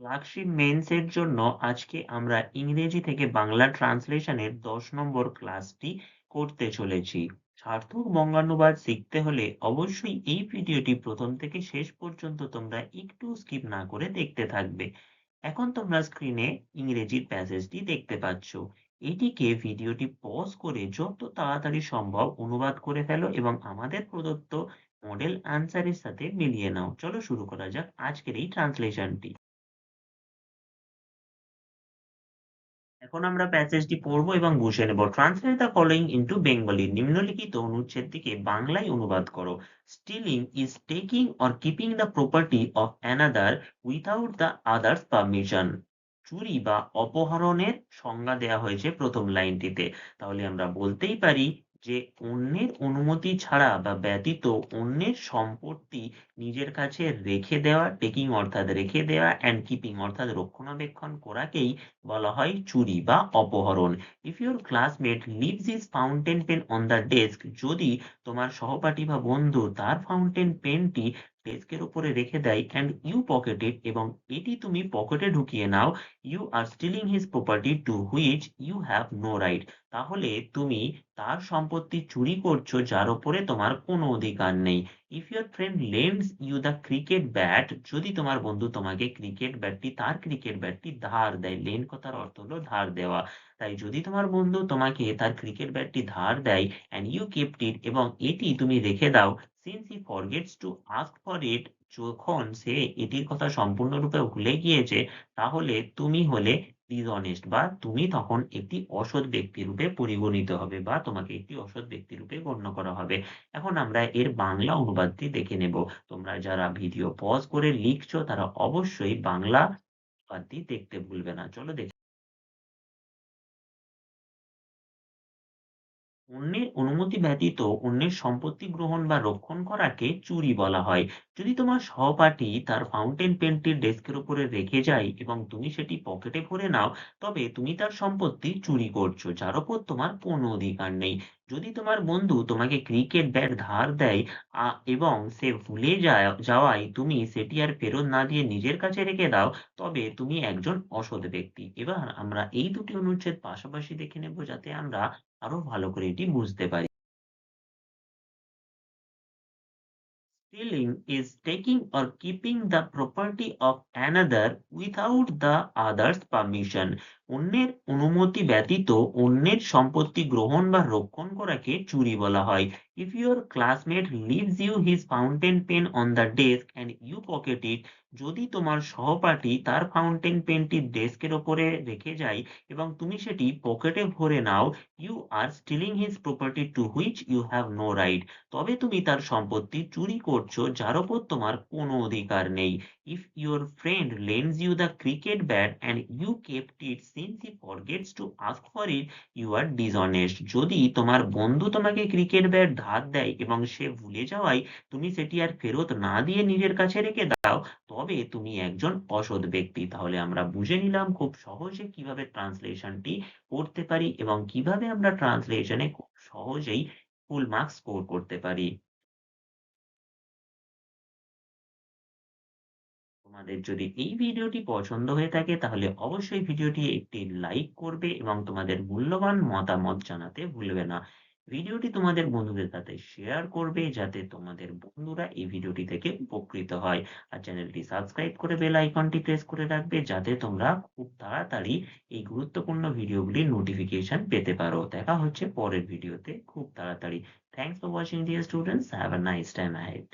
Clerkship men's এর জন্য আজকে আমরা ইংরেজি থেকে বাংলা ট্রান্সলেশনের দশ নম্বর ক্লাসটি করতে চলেছি। সার্থক বঙ্গানুবাদ শিখতে হলে অবশ্যই এই ভিডিওটি প্রথম থেকে শেষ পর্যন্ত তোমরা একটু স্কিপ না করে দেখতে থাকবে। এখন তোমরা স্ক্রিনে ইংরেজির প্যাসেজটি দেখতে পাচ্ছ। এটিকে ভিডিওটি পজ করে যত তাড়াতাড়ি সম্ভব অনুবাদ করে ফেলো এবং আমাদের প্রদত্ত মডেল আনসারের সাথে মিলিয়ে নাও। চলো শুরু করা যাক আজকের এই ট্রান্সলেশনটি। এখন আমরা প্যাসেজটি পড়ব এবং বুঝে নেব। Translate the following into Bengali নিম্নলিখিত অনুচ্ছেদটিকে বাংলায় অনুবাদ করো। Stealing is taking or keeping the property of another without the others permission চুরি বা অপহরণের সংজ্ঞা দেওয়া হয়েছে প্রথম লাইনটিতে। তাহলে আমরা বলতেই পারি যে অন্যের অনুমতি ছাড়া বা ব্যতীত অন্যের সম্পত্তি নিজের কাছে রেখে দেওয়া টেকিং অর্থাৎ রেখে দেওয়া অ্যান্ড কিপিং অর্থাৎ রক্ষণাবেক্ষণ করাকেই বলা হয় চুরি বা অপহরণ। If your classmate leaves is fountain pen on the desk যদি তোমার সহপাঠী বা বন্ধু তার ফাউন্টেন পেনটি ডেস্কের উপরে রেখে দেয় অ্যান্ড ইউ পকেটেড এবং এটি তুমি পকেটে ঢুকিয়ে নাও you are stealing his property to which you have no right তাহলে তুমি তার সম্পত্তি চুরি করছ, যার উপরে তোমার কোনো অধিকার নেই। If your friend lends you the cricket bat যদি তোমার বন্ধু তোমাকে ক্রিকেট ব্যাটটি তার ক্রিকেট ব্যাটটি ধার দেয় লেন কথার অর্থ হলো ধার দেওয়া। তাই যদি তোমার বন্ধু তোমাকে তার ক্রিকেট ব্যাটটি ধার দেয় অ্যান্ড ইউ কেপ্ট ইট এবং এটি তুমি রেখে দাও since he forgets to ask for it যখন সে এটির কথা সম্পূর্ণরূপে ভুলে গিয়েছে, তাহলে তুমি হলে ডিসঅনেস্ট বা তুমি তখন একটি অসৎ ব্যক্তি রূপে পরিগণিত হবে বা তোমাকে একটি অসৎ ব্যক্তি রূপে গণ্য করা হবে। এখন আমরা এর বাংলা অনুবাদটি দেখে নেব। তোমরা যারা ভিডিও পজ করে লিখছো, তারা অবশ্যই বাংলা অনুবাদটি দেখতে ভুলবে না। চলো দেখে অন্যের অনুমতি ব্যতীত অন্যের সম্পত্তি গ্রহণ বা রক্ষণ করাকে চুরি বলা হয়। যদি তোমার সহপাঠী তার ফাউন্টেন পেনটি ডেস্কের উপরে রেখে যায় এবং তুমি সেটি পকেটে ভরে নাও, তবে তুমি তার সম্পত্তি চুরি করছ, যার উপর তোমার কোনো অধিকার নেই। যদি তোমার বন্ধু তোমাকে ক্রিকেট ব্যাট ধার দেয় এবং সে ভুলে যায়, যাওয়ায় তুমি সেটি আর ফেরত না দিয়ে নিজের কাছে রেখে দাও, তবে তুমি একজন অসৎ ব্যক্তি। এবার আমরা এই দুটি অনুচ্ছেদ পাশাপাশি দেখে নেব, যাতে আমরা আরও ভালো করে এটি বুঝতে পারি Stealing is taking or keeping the property of another without the other's permission. অন্যের অনুমতি ব্যতীত অন্যের সম্পত্তি গ্রহণ বা রক্ষণ করাকে চুরি বলা হয়। If your classmate leaves you his fountain pen on the desk and you pocket it যদি তোমার সহপাঠী তার ফাউন্টেন পেনটি ডেস্কের ওপরে রেখে যায় এবং তুমি সেটি পকেটে ভরে নাও you are stealing his property to which you have no right তবে তুমি তার সম্পত্তি চুরি করছ, যার ওপর তোমার কোনো অধিকার নেই। If your friend lends you the cricket bat and you kept it since he forgets to ask for it you are dishonest যদি তোমার বন্ধু তোমাকে ক্রিকেট ব্যাট ধার দেয় এবং সে ভুলে যাওয়ায় তুমি সেটি আর ফেরত না দিয়ে নিজের কাছে রেখে দাও, তবে তুমি একজন অসৎ ব্যক্তি। তাহলে আমরা বুঝে নিলাম খুব সহজে কীভাবে ট্রান্সলেশনটি করতে পারি এবং কীভাবে আমরা ট্রান্সলেশনে খুব সহজেই ফুল মার্কস স্কোর করতে পারি। তোমাদের যদি এই ভিডিওটি পছন্দ হয়ে থাকে, তাহলে অবশ্যই ভিডিওটি একটি লাইক করবে এবং তোমাদের মূল্যবান মতামত জানাতে ভুলবে না। ভিডিওটি তোমাদের বন্ধুদের সাথে শেয়ার করবে যাতে তোমাদের বন্ধুরা এই ভিডিওটি থেকে উপকৃত হয়। আর চ্যানেলটি সাবস্ক্রাইব করে বেল আইকনটি প্রেস করে রাখবে যাতে তোমরা খুব তাড়াতাড়ি এই গুরুত্বপূর্ণ ভিডিওগুলির নোটিফিকেশন পেতে পারো। দেখা হচ্ছে পরের ভিডিওতে খুব তাড়াতাড়ি। Thanks for watching dear students have a nice time ahead